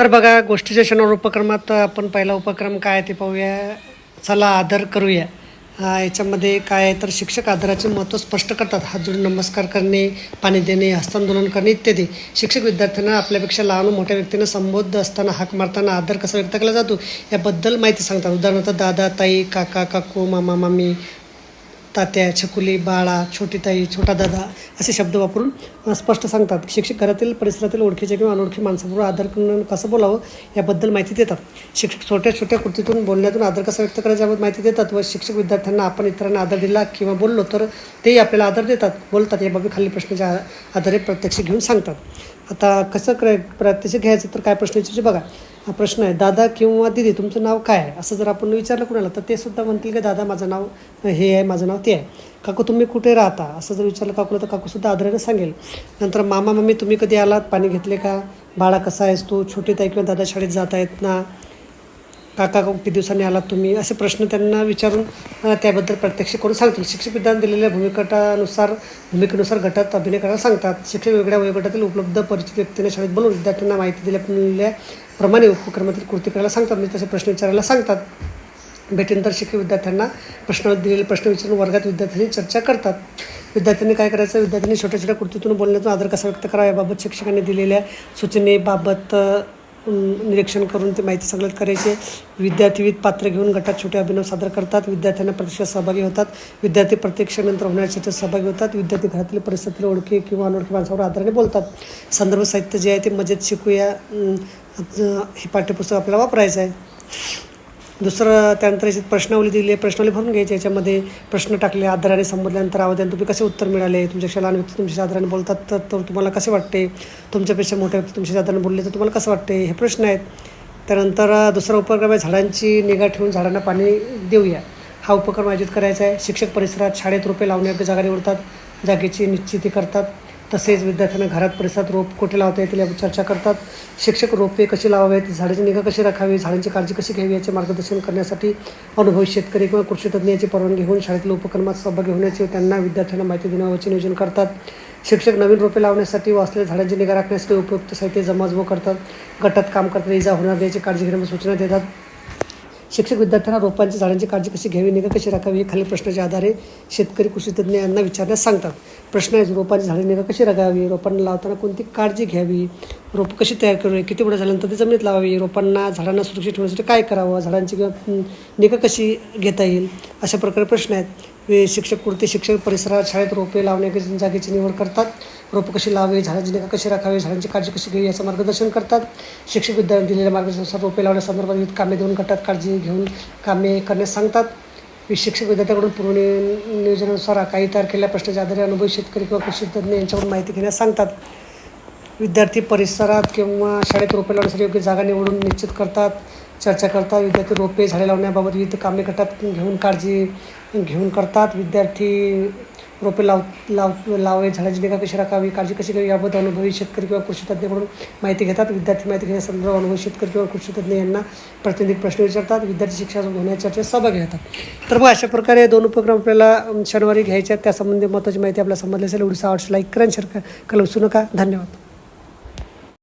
तर बघा गोष्टीच्या क्षणावर उपक्रमात आपण पहिला उपक्रम काय आहे ते पाहूया. चला आदर करूया. याच्यामध्ये काय आहे तर शिक्षक आदराचे महत्त्व स्पष्ट करतात. हात जोडून नमस्कार करणे पाणी देणे हस्तांदोलन करणे इत्यादी. शिक्षक विद्यार्थ्यांना आपल्यापेक्षा लहान मोठ्या व्यक्तींना संबोध असताना हाक मारताना आदर कसा व्यक्त केला जातो याबद्दल माहिती सांगतात. उदाहरणार्थ दादा ताई काका काकू मामा मामी तात्या छकुली बाळा छोटी ताई छोटा दादा असे शब्द वापरून स्पष्ट सांगतात. शिक्षक घरातील परिसरातील ओळखीच्या किंवा अनोळखी माणसाबरोबर आदर करून कसं बोलावं याबद्दल माहिती देतात. शिक्षक छोट्या छोट्या कृतीतून बोलण्यातून आदर कसा व्यक्त करायचा माहिती देतात व शिक्षक विद्यार्थ्यांना आपण इतरांना आदर दिला किंवा बोललो तर तेही आपल्याला आदर देतात बोलतात याबाबत खाली प्रश्नाच्या आधारे प्रत्यक्ष घेऊन सांगतात. आता कसं क्र प्रत्यक्ष घ्यायचं तर काय प्रश्न विचारायचे बघा. हा प्रश्न आहे. दादा किंवा दिदी तुमचं नाव काय आहे? असं जर आपण विचारलं कुणाला तर ते सुद्धा म्हणतील की दादा माझं नाव हे आहे माझं नाव ते आहे. काकू तुम्ही कुठे राहता? असं जर विचारलं काकूला तर काकूसुद्धा आदराने सांगेल. नंतर मामा मम्मी तुम्ही कधी आलात? पाणी घेतले का? बाळा कसा आहेस तू? छोटी ताई किंवा दादा शाळेत जात आहेत ना? काका किती दिवसांनी आलात तुम्ही? असे प्रश्न त्यांना विचारून त्याबद्दल प्रत्यक्ष करून सांगतील. शिक्षक विद्यान दिलेल्या भूमिकटानुसार भूमिकेनुसार गटात अभिनय करायला सांगतात. शिक्षक वेगळ्या वयोगटातील उपलब्ध परिचित व्यक्तीने शाळेत बोलून विद्यार्थ्यांना माहिती दिल्याप्रमाणे उपक्रमातील कृती करायला सांगतात. म्हणजे तसे प्रश्न विचारायला सांगतात. भेटीनंतर शिक्षक विद्यार्थ्यांना प्रश्न दिलेले प्रश्न विचारून वर्गात विद्यार्थ्यांनी चर्चा करतात. विद्यार्थ्यांनी काय करायचं? विद्यार्थ्यांनी छोट्या छोट्या कृतीतून बोलण्यातून आदर कसा व्यक्त करावा? याबाबत शिक्षकांनी दिलेल्या सूचनेबाबत निरीक्षण करून ते माहिती संकलित करायचे. विद्यार्थी विविध पात्र घेऊन गटात छोटे अभिनव सादर करतात. विद्यार्थ्यांना प्रत्यक्षात सहभागी होतात. विद्यार्थी प्रत्यक्षानंतर होणाऱ्या चर्चेत सहभागी होतात. विद्यार्थी घरातील परिस्थितीतील ओळखी किंवा अनोळखी माणसावर आदराने बोलतात. संदर्भ साहित्य जे आहे ते मजेत शिकूया. हे पाठ्यपुस्तक आपल्याला वापरायचं आहे. दुसरं त्यानंतर याच्यात प्रश्नावली दिली आहे प्रश्नावली भरून घ्यायची याच्यामध्ये प्रश्न टाकले आदराने संबोधल्यानंतर आवाजाने तुम्ही कसे उत्तर मिळाले? तुमच्यापेक्षा लहान व्यक्ती तुमच्या आदराने बोलतात तर तर तुम्हाला कसे वाटते? तुमच्यापेक्षा मोठ्या व्यक्ती तुमच्या आदराने बोलले तर तुम्हाला कसं वाटते? हे प्रश्न आहेत. त्यानंतर दुसरा उपक्रम आहे झाडांची निगा ठेवून झाडांना पाणी देऊया. हा उपक्रम आयोजित करायचा आहे. शिक्षक परिसरात शाळेत रोपे लावण्यायोग्य जागा निवडतात जागेची निश्चिती करतात. तसेच विद्यार्थ्यांना घरात परिसरात रोप कुठे लावता येतील यावर चर्चा करतात. शिक्षक रोपे कशी लावावेत? झाडाची निगा कशी राखावी? झाडांची काळजी कशी घ्यावी याचे मार्गदर्शन करण्यासाठी अनुभवी शेतकरी किंवा कृषी परवानगी घेऊन शाळेतील उपक्रमात सहभागी होण्याचे त्यांना विद्यार्थ्यांना माहिती देण्याचे नियोजन करतात. शिक्षक नवीन रोपे लावण्यासाठी व असलेल्या झाडांची निगा राखण्यासाठी उपयुक्त साहित्य जमाजमो करतात. गटात काम करताना इजा होणार याची काळजी घेण्याची सूचना देतात. शिक्षक विद्यार्थ्यांना रोपांची झाडांची काळजी कशी घ्यावी? निगा कशी राखावी? हे खालील प्रश्नाच्या आधारे शेतकरी कृषीतज्ञ यांना विचारण्यास सांगतात. प्रश्न आहे रोपांची झाडे नेमकं कशी रगावी रोपांना लावताना कोणती काळजी घ्यावी? रोपं कशी तयार करावी? किती मोठं झाल्यानंतर ती जमिनीत लावावी? रोपांना झाडांना सुरक्षित ठेवण्यासाठी काय करावं? झाडांची किंवा निगा कशी घेता येईल? अशा प्रकारे प्रश्न आहेत. वे शिक्षक कुर्ते शिक्षक परिसरात शाळेत रोपे लावण्याची जागेची निवड करतात? रोपं कशी लावावी? झाडांची निगा कशी राखावी? झाडांची काळजी कशी घ्यावी? याचं मार्गदर्शन करतात. शिक्षक विद्यार्थ्यांनी दिलेल्या मार्गदर्शनानुसार रोपे लावण्यासंदर्भात विविध कामे देऊन गटात काळजी घेऊन कामे करण्यास सांगतात. वि- शिक्षक विद्यार्थ्याकडून पूर्व नियोजनानुसार काही तारखेला केलेल्या प्रश्नाच्या आधारे अनुभवी शेतकरी किंवा कृषी तज्ज्ञ यांच्याकडून माहिती घेण्यास सांगतात. विद्यार्थी परिसरात किंवा शाळेत रोपे लावण्यासाठी योग्य जागा निवडून निश्चित करतात चर्चा करतात विद्यार्थी रोपे झाडे लावण्याबाबत विविध कामे करतात घेऊन काळजी घेऊन करतात. विद्यार्थी रोपे लाव लाव लावावे झाडाची निगा कशी राखावी काळजी कशी घ्यावी याबद्दल अनुभवी शेतकरी किंवा कृषी तज्ज्ञाकडून माहिती घेतात. विद्यार्थी माहिती घेण्यासंदर्भात अनुभवी शेतकरी किंवा कृषी तज्ज्ञ यांना प्रतिनिधिक प्रश्न विचारतात. विद्यार्थी शिक्षण होण्याच्या चर्चेत घेतात तर मग अशा प्रकारे दोन उपक्रम आपल्याला शनिवारी घ्यायचे आहेत. त्यासंबंधी महत्त्वाची माहिती आपल्याला समजली असेल उडीसा आर्ट्स लाईक करा शेअर करायला विसरू नका. धन्यवाद.